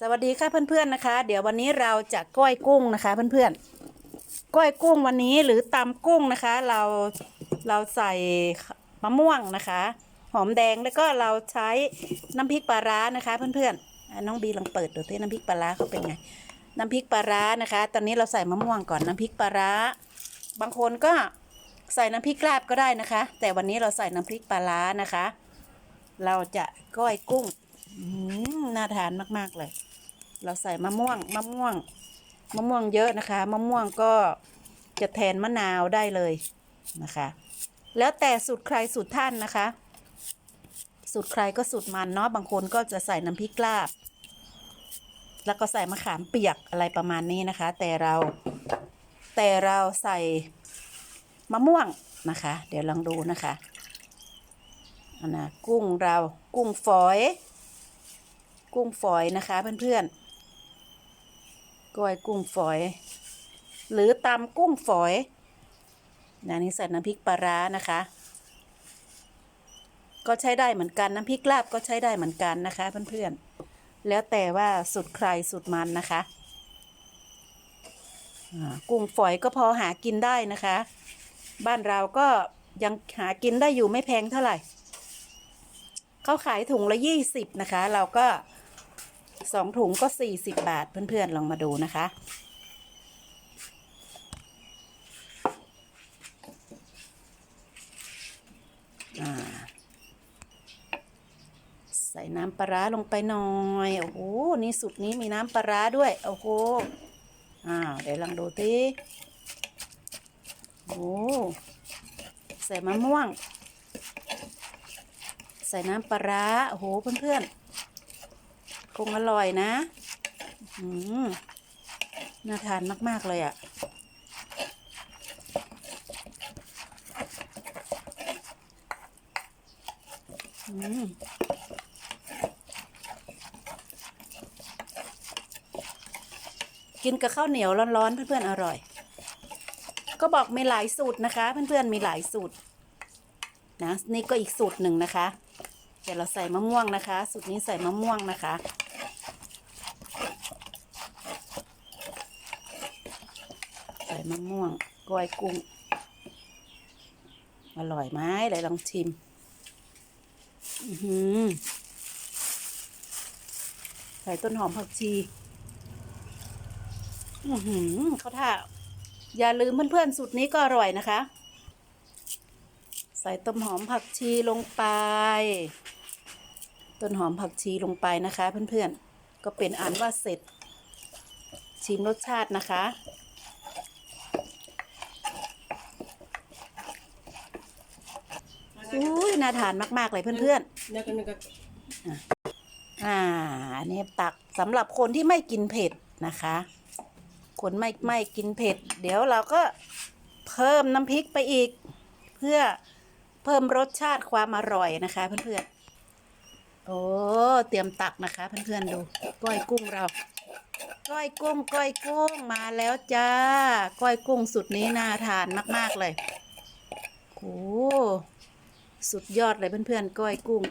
สวัสดีค่ะเพื่อนๆนะคะ เดี๋ยววันนี้เราจะก้อยกุ้งนะคะ เพื่อนๆก้อยกุ้งวันนี้หรือตำกุ้งนะคะ เราเราใส่มะม่วงนะคะ หอมแดงแล้วก็เราใช้น้ำพริกปลาร้านะคะ เพื่อนๆน้องบีลองเปิดดูที่น้ำพริกปลาร้าเขาเป็นไงน้ำพริกปลาร้านะคะ ตอนนี้เราใส่มะม่วงก่อนน้ำพริกปลาร้า บางคนก็ใส่น้ำพริกลาบก็ได้นะคะ แต่วันนี้เราใส่น้ำพริกปลาร้านะคะ เราจะก้อยกุ้ง น่าทานมาก ๆ เลย เราใส่มะม่วงมะม่วง มะม่วงเยอะนะคะ มะม่วงก็จะแทนมะนาวได้เลยนะคะ แล้วแต่สูตรใครสูตรท่านนะคะ สูตรใครก็สูตรมันเนาะบางคนก็จะใส่น้ำพริกลาบ แล้วก็ใส่มะขามเปียกอะไรประมาณนี้นะคะ แต่เราแต่เราใส่มะม่วงนะคะ เดี๋ยวลองดูนะคะอันนะกุ้งเรากุ้งฝอย กุ้งฝอยนะคะเพื่อนๆก้อยกุ้งฝอย หรือตำกุ้งฝอยนะนี่ใส่น้ำพริกปลาร้านะคะ ก็ใช้ได้เหมือนกันน้ำพริกลาบก็ใช้ได้เหมือนกันนะคะเพื่อนๆแล้วแต่ว่าสุดใครสุดมันนะคะกุ้งฝอยก็พอหากินได้นะคะ บ้านเราก็ยังหากินได้อยู่ไม่แพงเท่าไหร่เขาขายถุงละยี่สิบนะคะ เราก็ สองถุงก็สี่สิบบาท เพื่อนๆ ลองมาดูนะคะ ใส่น้ำปลาร้าลงไปหน่อย โอ้โห นี่สุดนี้มีน้ำปลาร้าด้วย โอ้โหอ่าเดี๋ยวลองดูทีโอ้ใส่มะม่วง ใส่น้ำปลาร้าโอ้โห เพื่อนๆ งอร่อยนะน่าทานมาก ๆ เลยอะ่ะ อืมกินกับข้าวเหนียวร้อนๆเพื่อนๆอร่อย ก็บอกมีหลายสูตรนะคะ เพื่อนๆมีหลายสูตรนะนี่ก็อีกสูตรหนึ่งนะคะ เดี๋ยวเราใส่มะม่วงนะคะ สูตรนี้ใส่มะม่วงนะคะ ส่มะม่วงก้อยกุ้ง อร่อยไหมไหนลองชิม อือใส่ต้นหอมผักชี อือหือเขาท่า อย่าลืมเพื่อนๆสูตรนี้ก็อร่อยนะคะ ใส่ต้นหอมผักชีลงไป ต้นหอมผักชีลงไปนะคะ เพื่อนๆ ก็เป็นอันว่าเสร็จชิมรสชาตินะคะ อุ้ยน่าทานมาก ๆ เลยเพื่อนแล้วก็นึกว่าๆอ่าอันนี้ตักสำหรับคนที่ไม่กินเผ็ดนะคะ คนไม่ไม่กินเผ็ด เดี๋ยวเราก็เพิ่มน้ำพริกไปอีก เพื่อเพิ่มรสชาติความอร่อยนะคะเพื่อนๆ โอ้เตรียมตักนะคะเพื่อนๆดูก้อยกุ้งเรา ก้อยกุ้งก้อยกุ้งมาแล้วจ้า ก้อยกุ้งสุดนี้น่าทานมาก ๆเลยโอ้ สุดยอดเลยเพื่อนๆ ก้อยกุ้ง